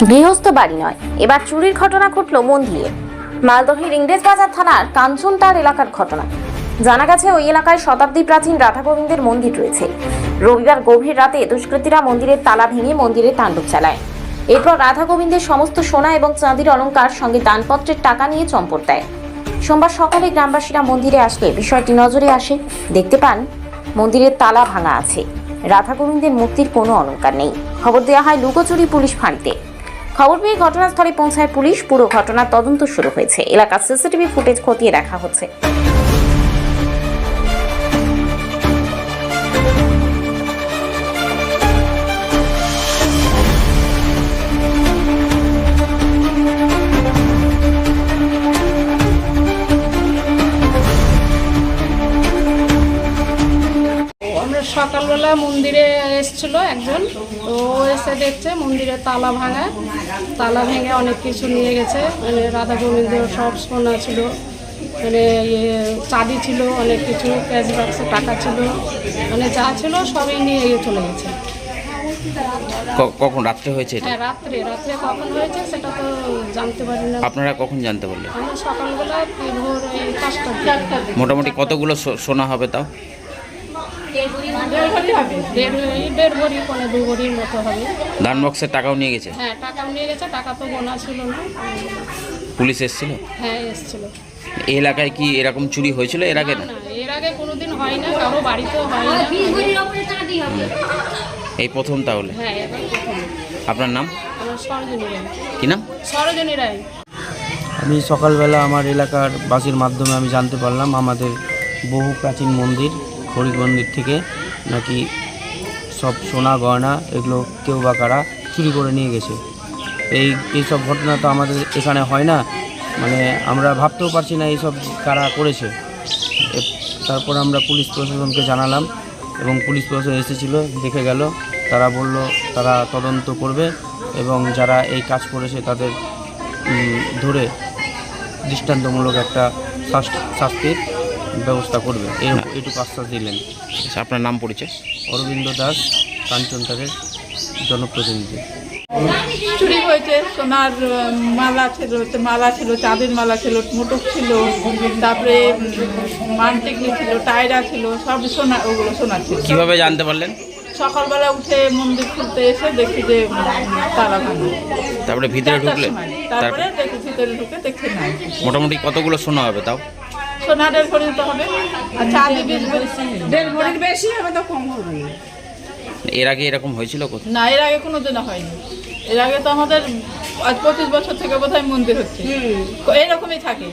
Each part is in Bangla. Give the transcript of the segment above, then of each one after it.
গৃহস্থ বাড়ি নয়। এবার চুরির ঘটনা ঘটল মন্দিরে। মালদহের ইংরেজবাজার থানার কাঞ্চনটার এলাকার ঘটনা। জানা গেছে, ওই এলাকায় শতাব্দী প্রাচীন রাধা গোবিন্দের মন্দির রয়েছে। রবিবার গভীর রাতে দুষ্কৃতীরা মন্দিরের তালা ভেঙে মন্দিরে তাণ্ডব চালায়। এরপর রাধা গোবিন্দের সমস্ত সোনা এবং চাঁদির অলঙ্কার সঙ্গে দানপত্রের টাকা নিয়ে চম্পট দেয়। সোমবার সকালে গ্রামবাসীরা মন্দিরে আসলে বিষয়টি নজরে আসে। দেখতে পান, মন্দিরের তালা ভাঙা আছে। রাধা গোবিন্দের মূর্তির কোনো অলংকার নেই। খবর দেওয়া হয়, লুকোচুরি পুলিশ ফাঁড়িতে। খবর পেয়ে ঘটনাস্থলে পৌঁছায় পুলিশ। পুরো ঘটনার তদন্ত শুরু হয়েছে। এলাকার সিসিটিভি ফুটেজ খতিয়ে দেখা হচ্ছে। সকালবেলা মন্দিরে এসছিল একজন। তো ও এসে দেখছে মন্দিরে তালা ভাঙা। তালা ভেঙে অনেক কিছু নিয়ে গেছে। মানে রাধা গোবিন্দ সব সোনা ছিল। মানে ইয়ে চাঁদি ছিল অনেক কিছু ক্যাশ বাক্সে টাকা ছিল। মানে যা ছিল সবই নিয়ে গিয়ে চলে গেছে। কখন? রাত্রে হয়েছে এটা? হ্যাঁ রাত্রে। রাত্রে কখন হয়েছে সেটা তো জানতে পারি না। আপনারা কখন জানতে পারলেন? আমরা সকালবেলা ভোর এই দিকে। মোটামুটি কতগুলো সোনা হবে তাও? দেড় ভরি পনেরো দু ভরির মতো হবে। দান বক্সের টাকাও নিয়ে গেছে? হ্যাঁ টাকাও নিয়ে গেছে টাকা তো গোনা ছিল না। পুলিশ এসেছিল? হ্যাঁ এসছিল। এই এলাকায় কি এরকম চুরি হয়েছিল এর আগে? না না এর আগে কোনোদিন হয় না কারও বাড়িতেও হয় না। এই প্রথম তাহলে। হ্যাঁ আপনার নাম? রায়। কি নাম? সরোজিনী রায়। আমি সকালবেলা আমার এলাকার বাসির মাধ্যমে আমি জানতে পারলাম আমাদের বহু প্রাচীন মন্দির। হরি মন্দির থেকে নাকি সব সোনা, গয়না এগুলো কেউ বা কারা চুরি করে নিয়ে গেছে। এই, এইসব ঘটনা তো আমাদের এখানে হয় না। মানে আমরা ভাবতেও পারছি না এইসব কারা করেছে। তারপর আমরা পুলিশ প্রশাসনকে জানালাম এবং পুলিশ প্রশাসন এসেছিল, দেখে গেল। তারা বলল, তারা তদন্ত করবে এবং যারা এই কাজ করেছে তাদের ধরে দৃষ্টান্তমূলক একটা শাস- শাস্তির ব্যবস্থা করবে। এর এটুকু আশ্বাস দিলেন। আচ্ছা, আপনার নাম পরিচয়? অরবিন্দ দাস কাঞ্চনটারের জনপ্রতিনিধি। চুরি হয়েছে সোনার মালা ছিল মালা ছিল চাঁদের মালা ছিল মোটক ছিল তারপরে মানটিকলি ছিল টায়রা ছিল সব সোনা ওগুলো সোনা ছিল। কীভাবে জানতে পারলেন? সকালবেলা উঠে মন্দির খুলতে এসে দেখি যে তারা ভাঙা। তারপরে ভিতরে সময়। তারপরে দেখি ভিতরে ঢুকে দেখি নাই মোটামুটি কতগুলো সোনা হবে তাও? সোনা দেড় ভরি তো হবে। আর চাঁদি দেড় ভরির বেশি হবে তো কম হবে। এর আগে এরকম হয়েছিল না এর আগে কোনো দিনও হয়নি। এর আগে তো আমাদের আজ পঁচিশ বছর থেকে বোধহয় মন্দির হচ্ছে। এইরকমই থাকে।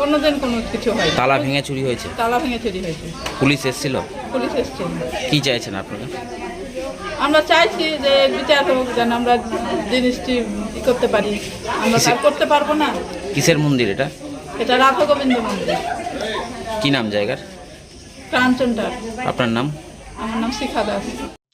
কোনোদিন কোনো কিছু হয় তালা ভেঙে চুরি হয়েছে। তালা ভেঙে চুরি হয়েছে। পুলিশ এসেছিল? পুলিশ এসছে। কি চাইছেন আপনারা? আমরা চাইছি যে বিচার হোক যেন আমরা জিনিসটি ই করতে পারি। আমরা করতে পারব না। কিসের মন্দির এটা? এটা রাধা গোবিন্দ মন্দির। কি নাম জায়গার? কাঞ্চনটার আপনার নাম? আমার নাম শিখা Das.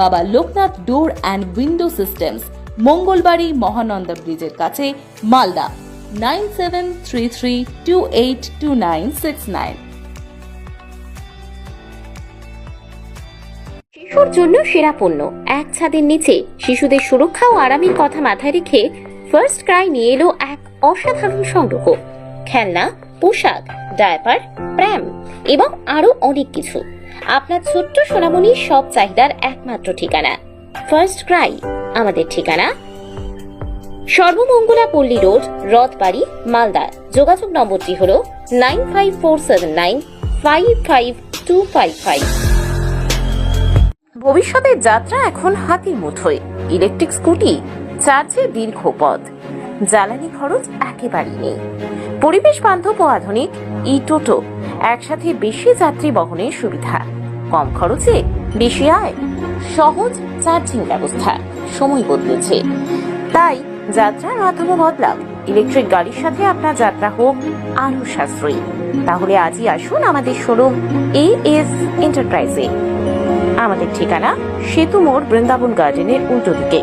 Baba Loknath door and window systems, Mangalbari Mahananda ব্রিজের কাছে, Malda, nine seven three three two eight two nine six nine. শিশুর জন্য সেরা পণ্য, এক ছাদের নিচে শিশুদের সুরক্ষা ও আরামের কথা মাথায় রেখে ফার্স্ট ক্রাই নিয়ে এলো এক অসাধারণ সংগ্রহ। খেলনা, পোশাক, ডায়াপার প্র্যাম এবং আরও অনেক কিছু। আপনার ছোট্ট সোনামণির সব চাহিদার একমাত্র ঠিকানা। ফার্স্ট ক্রাই আমাদের ঠিকানা। সর্বমঙ্গলা পল্লী রোড, রথবাড়ি, মালদা। যোগাযোগ নম্বরটি হল nine five four seven nine five five two five five. ভবিষ্যতের যাত্রা এখন হাতির মুঠোয়। ইলেকট্রিক স্কুটি, চার্জে দীর্ঘ পথ। জ্বালানি খরচ একেবারেই নেই। পরিবেশ বান্ধব ও আধুনিক ই টোটো একসাথে বেশি যাত্রী বহনের সুবিধা। কম খরচে বেশি আয়। সহজ চার্জিং ব্যবস্থা। সময় বদলেছে। তাই যাত্রার মাধ্যমে বদলাও। ইলেকট্রিক গাড়ির সাথে আপনার যাত্রা হোক আরও সাশ্রয়ী। তাহলে আজই আসুন আমাদের শোরুম এ এস এন্টারপ্রাইজে আমাদের ঠিকানা সেতু মোড় বৃন্দাবন গার্ডেনের উল্টো দিকে।